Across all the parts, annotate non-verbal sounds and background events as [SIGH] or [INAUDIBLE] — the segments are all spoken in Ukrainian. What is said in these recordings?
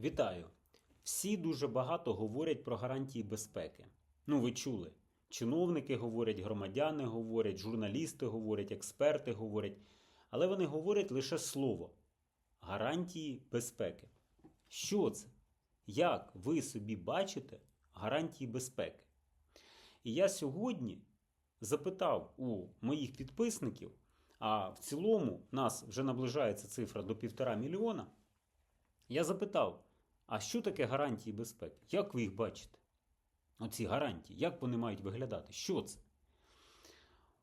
Вітаю! Всі дуже багато говорять про гарантії безпеки. Ну, ви чули. Чиновники говорять, громадяни говорять, журналісти говорять, експерти говорять. Але вони говорять лише слово гарантії безпеки. Що це? Як ви собі бачите гарантії безпеки? І я сьогодні запитав у моїх підписників, а в цілому нас вже наближається цифра до півтора мільйона. Я запитав, а що таке гарантії безпеки? Як ви їх бачите? Оці гарантії, як вони мають виглядати? Що це?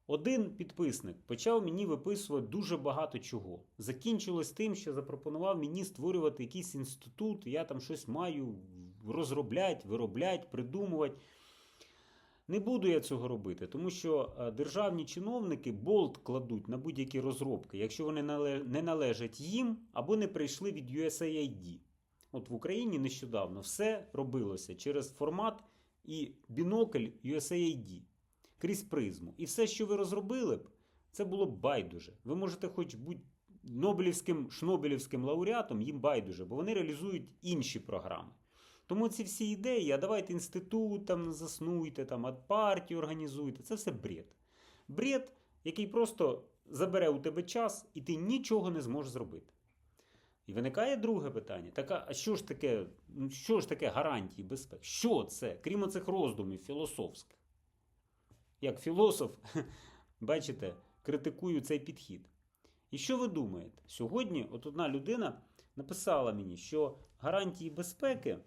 Один підписник почав мені виписувати дуже багато чого. Закінчилось тим, що запропонував мені створювати якийсь інститут, я там щось маю розробляти, виробляти, придумувати. Не буду я цього робити, тому що е, державні чиновники болт кладуть на будь-які розробки, якщо вони не належать їм або не прийшли від USAID. От в Україні нещодавно все робилося через формат і бінокль USAID крізь призму. І все, що ви розробили б, це було б байдуже. Ви можете хоч бути Нобелівським шнобелівським лауреатом, їм байдуже, бо вони реалізують інші програми. Тому ці всі ідеї, а давайте інститут там заснуйте, там, партію організуйте, це все бред. Бред, який просто забере у тебе час, і ти нічого не зможеш зробити. І виникає друге питання: так, а а що ж таке, ну, що ж таке гарантії безпеки? Що це, крім оцих роздумів філософських? Як філософ, [LAUGHS] бачите, критикую цей підхід. І що ви думаєте? Сьогодні от одна людина написала мені, що гарантії безпеки,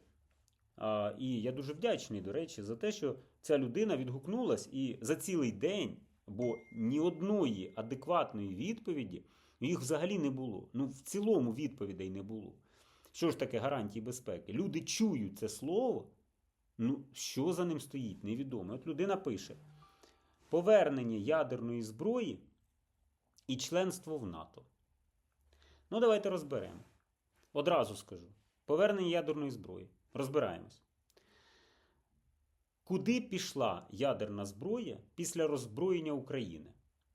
а, і я дуже вдячний, до речі, за те, що ця людина відгукнулась і за цілий день, бо ні одної адекватної відповіді їх взагалі не було. Ну, в цілому відповідей не було. Що ж таке гарантії безпеки? Люди чують це слово. Ну, що за ним стоїть, невідомо. От людина пише: повернення ядерної зброї і членство в НАТО. Ну, давайте розберемо. Одразу скажу: повернення ядерної зброї. Розбираємось. Куди пішла ядерна зброя після роззброєння України?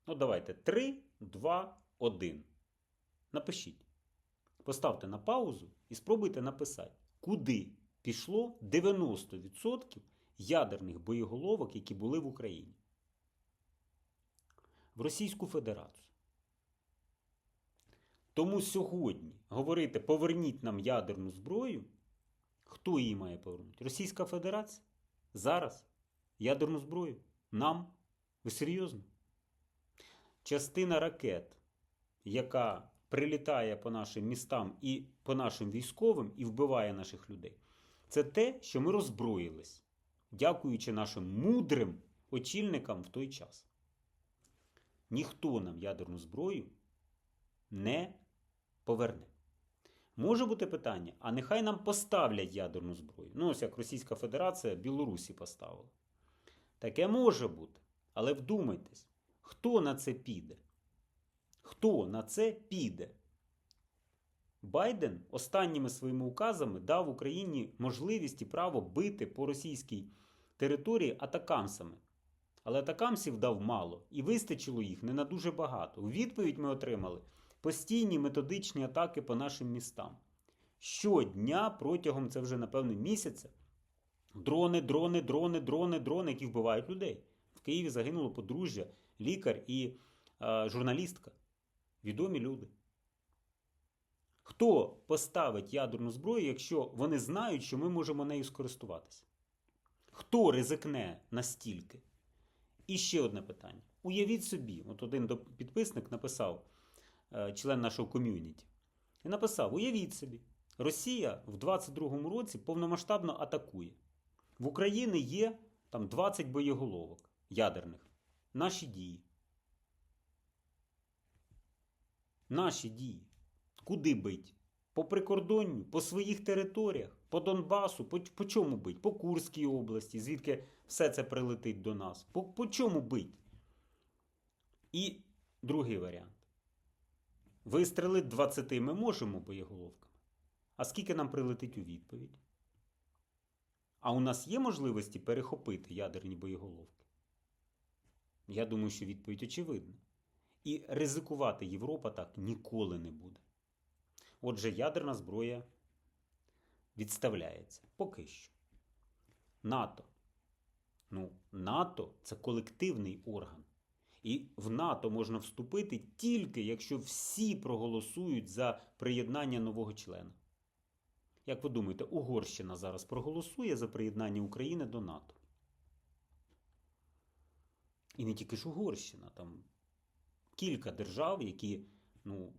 Ну, давайте 3, 2, 1. Напишіть. Поставте на паузу і спробуйте написати, куди пішло 90% ядерних боєголовок, які були в Україні. В Російську Федерацію. Тому сьогодні говорити поверніть нам ядерну зброю. Хто її має повернути? Російська Федерація? Зараз? Ядерну зброю? Нам? Ви серйозно? Частина ракет, яка прилітає по нашим містам і по нашим військовим і вбиває наших людей, це те, що ми роззброїлись, дякуючи нашим мудрим очільникам в той час. Ніхто нам ядерну зброю не поверне. Може бути питання, а нехай нам поставлять ядерну зброю. Ну, ось як Російська Федерація Білорусі поставила. Таке може бути. Але вдумайтесь, хто на це піде? Хто на це піде? Байден останніми своїми указами дав Україні можливість і право бити по російській території атакамсами. Але атакамсів дав мало, і вистачило їх не на дуже багато. У відповідь ми отримали постійні методичні атаки по нашим містам. Щодня протягом це вже, напевне, місяця. Дрони, дрони, дрони, дрони, дрони, які вбивають людей. В Києві загинуло подружжя, лікар і е, журналістка. Відомі люди. Хто поставить ядерну зброю, якщо вони знають, що ми можемо нею скористуватися? Хто ризикне настільки? І ще одне питання. Уявіть собі, от один підписник написав, е, член нашого ком'юніті, і написав: Уявіть собі, Росія в 22-му році повномасштабно атакує. В Україні є там 20 боєголовок ядерних. Наші дії. Наші дії. Куди бить? По прикордонню, по своїх територіях, по Донбасу, по, по чому бить? По Курській області, звідки все це прилетить до нас. По, по чому бить? І другий варіант. Вистрелити 20 ми можемо боєголовками. А скільки нам прилетить у відповідь? А у нас є можливості перехопити ядерні боєголовки? Я думаю, що відповідь очевидна. І ризикувати Європа так ніколи не буде. Отже, ядерна зброя відставляється. Поки що. НАТО. Ну, НАТО це колективний орган. І в НАТО можна вступити тільки якщо всі проголосують за приєднання нового члена. Як ви думаєте, Угорщина зараз проголосує за приєднання України до НАТО? І не тільки ж Угорщина, там кілька держав, які ну,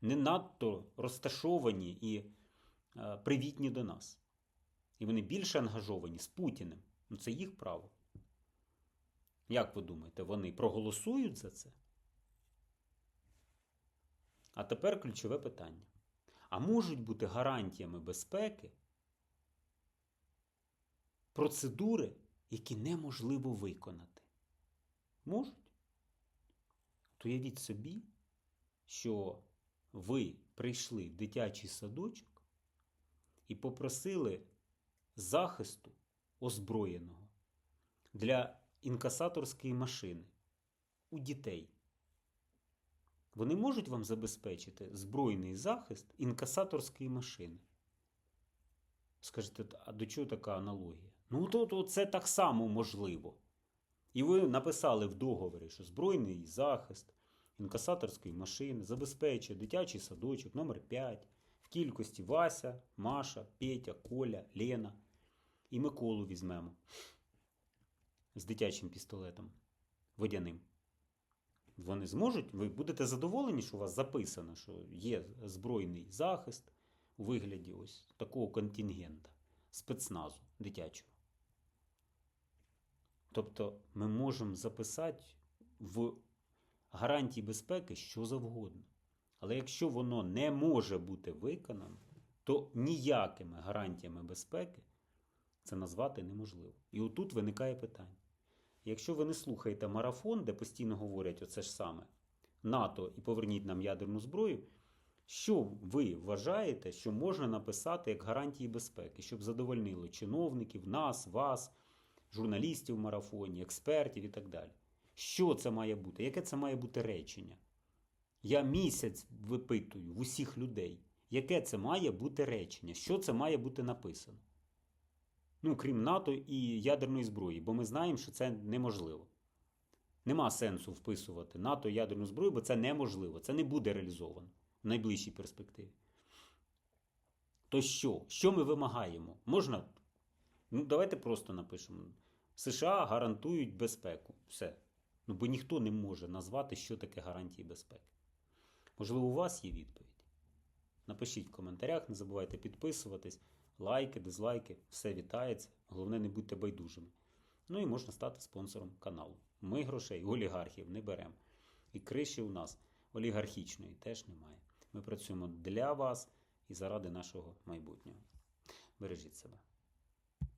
не надто розташовані і е, привітні до нас. І вони більше ангажовані з Путіним. Ну, це їх право. Як ви думаєте, вони проголосують за це? А тепер ключове питання. А можуть бути гарантіями безпеки процедури, які неможливо виконати? Можуть? То уявіть собі, що ви прийшли в дитячий садочок і попросили захисту озброєного для інкасаторської машини у дітей. Вони можуть вам забезпечити збройний захист інкасаторської машини. Скажете, а до чого така аналогія? Ну, то, то це так само можливо. І ви написали в договорі, що збройний захист інкасаторської машини забезпечує дитячий садочок номер 5 в кількості Вася, Маша, Петя, Коля, Лена. І Миколу візьмемо з дитячим пістолетом водяним. Вони зможуть, ви будете задоволені, що у вас записано, що є збройний захист у вигляді ось такого контингента, спецназу дитячого. Тобто ми можемо записати в гарантії безпеки що завгодно. Але якщо воно не може бути виконано, то ніякими гарантіями безпеки це назвати неможливо. І отут виникає питання. Якщо ви не слухаєте марафон, де постійно говорять оце ж саме НАТО і поверніть нам ядерну зброю, що ви вважаєте, що можна написати як гарантії безпеки, щоб задовольнило чиновників, нас, вас, журналістів в марафоні, експертів і так далі? Що це має бути? Яке це має бути речення? Я місяць випитую в усіх людей, яке це має бути речення, що це має бути написано. Ну, крім НАТО і ядерної зброї, бо ми знаємо, що це неможливо. Нема сенсу вписувати НАТО і ядерну зброю, бо це неможливо. Це не буде реалізовано в найближчій перспективі. То що? Що ми вимагаємо? Можна? Ну, давайте просто напишемо. США гарантують безпеку. Все. Ну, бо ніхто не може назвати, що таке гарантії безпеки. Можливо, у вас є відповідь? Напишіть в коментарях, не забувайте підписуватись, лайки, дизлайки, все вітається. Головне, не будьте байдужими. Ну і можна стати спонсором каналу. Ми грошей, олігархів не беремо. І криші у нас олігархічної теж немає. Ми працюємо для вас і заради нашого майбутнього. Бережіть себе.